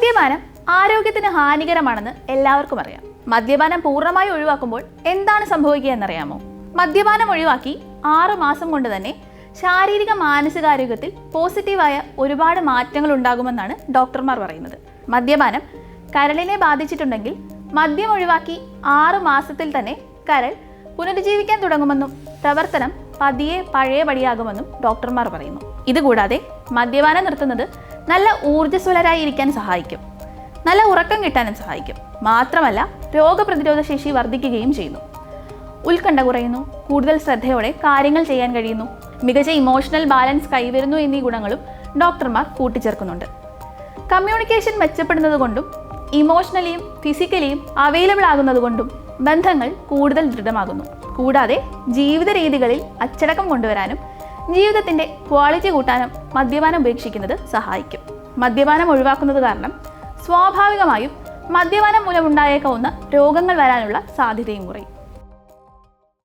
മദ്യപാനം ആരോഗ്യത്തിന് ഹാനികരമാണെന്ന് എല്ലാവർക്കും അറിയാം. മദ്യപാനം പൂർണമായി ഒഴിവാക്കുമ്പോൾ എന്താണ് സംഭവിക്കുക എന്നറിയാമോ? മദ്യപാനം ഒഴിവാക്കി ആറു മാസം കൊണ്ട് തന്നെ ശാരീരിക മാനസികാരോഗ്യത്തിൽ പോസിറ്റീവായ ഒരുപാട് മാറ്റങ്ങൾ ഉണ്ടാകുമെന്നാണ് ഡോക്ടർമാർ പറയുന്നത്. മദ്യപാനം കരളിനെ ബാധിച്ചിട്ടുണ്ടെങ്കിൽ മദ്യം ഒഴിവാക്കി ആറു മാസത്തിൽ തന്നെ കരൾ പുനരുജ്ജീവിക്കാൻ തുടങ്ങുമെന്നും പ്രവർത്തനം പതിയെ പഴയപടിയാകുമെന്നും ഡോക്ടർമാർ പറയുന്നു. ഇതുകൂടാതെ മദ്യപാനം നിർത്തുന്നത് നല്ല ഊർജസ്വലരായി ഇരിക്കാൻ സഹായിക്കും. നല്ല ഉറക്കം കിട്ടാനും സഹായിക്കും. മാത്രമല്ല രോഗപ്രതിരോധ ശേഷി വർദ്ധിക്കുകയും ചെയ്യുന്നു. ഉത്കണ്ഠ കുറയുന്നു കൂടുതൽ ശ്രദ്ധയോടെ കാര്യങ്ങൾ ചെയ്യാൻ കഴിയുന്നു. മികച്ച ഇമോഷണൽ ബാലൻസ് കൈവരുന്നു എന്നീ ഗുണങ്ങളും ഡോക്ടർമാർ കൂട്ടിച്ചേർക്കുന്നുണ്ട്. കമ്മ്യൂണിക്കേഷൻ മെച്ചപ്പെടുന്നത് കൊണ്ടും ഇമോഷണലിയും ഫിസിക്കലിയും അവൈലബിൾ ആകുന്നത് കൊണ്ടും ബന്ധങ്ങൾ കൂടുതൽ ദൃഢമാകുന്നു. കൂടാതെ ജീവിത രീതികളിൽ അച്ചടക്കം കൊണ്ടുവരാനും ജീവിതത്തിന്റെ ക്വാളിറ്റി കൂട്ടാനും മദ്യപാനം ഉപേക്ഷിക്കുന്നത് സഹായിക്കും. മദ്യപാനം ഒഴിവാക്കുന്നത് കാരണം സ്വാഭാവികമായും മദ്യപാനം മൂലമുണ്ടായേക്കാവുന്ന രോഗങ്ങൾ വരാനുള്ള സാധ്യതയും കുറയും.